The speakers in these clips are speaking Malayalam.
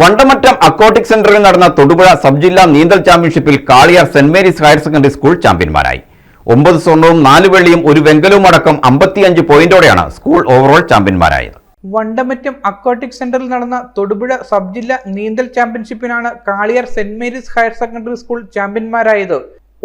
വണ്ടമറ്റം അക്വാട്ടിക് സെന്ററിൽ നടന്ന തൊടുപുഴ സബ് ജില്ലാ നീന്തൽ ചാമ്പ്യൻഷിപ്പിൽ Kaliyar Saint Mary's higher secondary school ചാമ്പ്യന്മാരായി. ഒമ്പത് സ്വർണവും നാല് വെള്ളിയും ഒരു വെങ്കലവും അടക്കം അമ്പത്തിയഞ്ച് പോയിന്റോടെയാണ് സ്കൂൾ ഓവറോൾ ചാമ്പ്യന്മാരായത്. വണ്ടമറ്റം അക്വാട്ടിക് സെന്ററിൽ നടന്ന തൊടുപുഴ സബ് ജില്ലാ നീന്തൽ ചാമ്പ്യൻഷിപ്പിനാണ് Kaliyar saint Mary's higher secondary school ചാമ്പ്യന്മാരായത്.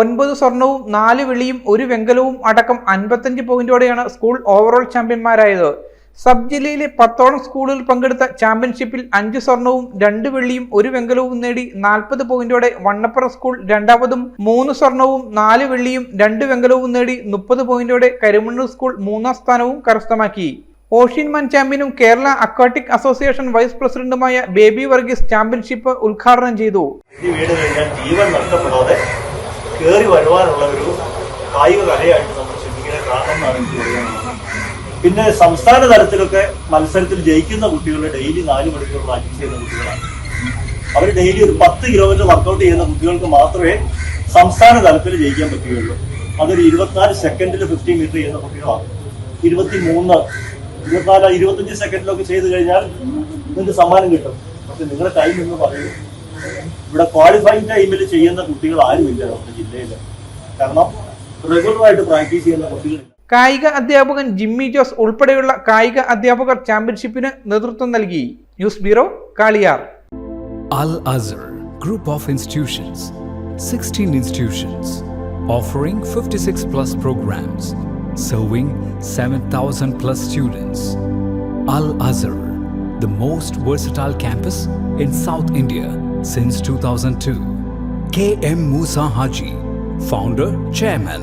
ഒൻപത് സ്വർണവും നാല് വെള്ളിയും ഒരു വെങ്കലവും അടക്കം അൻപത്തഞ്ച് പോയിന്റോടെയാണ് സ്കൂൾ ഓവറോൾ ചാമ്പ്യന്മാരായത്. സബ് ജില്ലയിലെ പത്തോളം സ്കൂളുകൾ പങ്കെടുത്ത ചാമ്പ്യൻഷിപ്പിൽ അഞ്ച് സ്വർണവും രണ്ട് വെള്ളിയും ഒരു വെങ്കലവും നേടി നാൽപ്പത് പോയിന്റോടെ വണ്ണപ്പുറം സ്കൂൾ രണ്ടാമതും മൂന്ന് സ്വർണവും നാല് വെള്ളിയും രണ്ട് വെങ്കലവും നേടി മുപ്പത് പോയിന്റോടെ കരുമണ്ണൂർ സ്കൂൾ മൂന്നാം സ്ഥാനവും കരസ്ഥമാക്കി. ഓഷ്യൻമാൻ ചാമ്പ്യനും കേരള അക്വാട്ടിക് അസോസിയേഷൻ വൈസ് പ്രസിഡന്റുമായ ബേബി വർഗീസ് ചാമ്പ്യൻഷിപ്പ് ഉദ്ഘാടനം ചെയ്തു. ജീവൻ നഷ്ടപ്പെടാതെ കയറി വരുവാനുള്ള ഒരു കായിക കലയായിട്ട് പിന്നെ സംസ്ഥാന തലത്തിലൊക്കെ മത്സരത്തിൽ ജയിക്കുന്ന കുട്ടികൾ ഡെയിലി നാല് മണിക്കൂർ പ്രാക്ടീസ് ചെയ്യുന്ന കുട്ടികളാണ്. അവർ ഡെയിലി ഒരു പത്ത് കിലോമീറ്റർ വർക്കൗട്ട് ചെയ്യുന്ന കുട്ടികൾക്ക് മാത്രമേ സംസ്ഥാന തലത്തിൽ ജയിക്കാൻ പറ്റുകയുള്ളൂ. അതൊരു ഇരുപത്തിനാല് സെക്കൻഡിൽ ഫിഫ്റ്റി മീറ്റർ ചെയ്യുന്ന കുട്ടികളാണ്. ഇരുപത്തി മൂന്ന് ഇരുപത്തിനാല് ഇരുപത്തഞ്ച് സെക്കൻഡിലൊക്കെ ചെയ്ത് കഴിഞ്ഞാൽ നിങ്ങൾക്ക് സമ്മാനം കിട്ടും. പക്ഷെ നിങ്ങളുടെ ടൈം എന്ന് പറയുന്നത് ഇവിടെ ക്വാളിഫൈങ് ടൈമിൽ ചെയ്യുന്ന കുട്ടികൾ ആരുമില്ല നമ്മുടെ ജില്ലയിൽ കാരണം റെഗുലറായിട്ട് പ്രാക്ടീസ് ചെയ്യുന്ന കുട്ടികളില്ല കായിക അധ്യാപകൻ ജിമ്മി ജോസ് ഉൾപ്പെടെയുള്ള കായിക അധ്യാപകർ ചാമ്പ്യൻഷിപ്പിന് നേതൃത്വം നൽകി. News bureau Kaliyar. Al Azhar group of institutions sixteen institutions offering fifty six plus programmes serving seven thousand plus students Al Azhar the most versatile campus in south India since two thousand two K M Moosa Haji founder chairman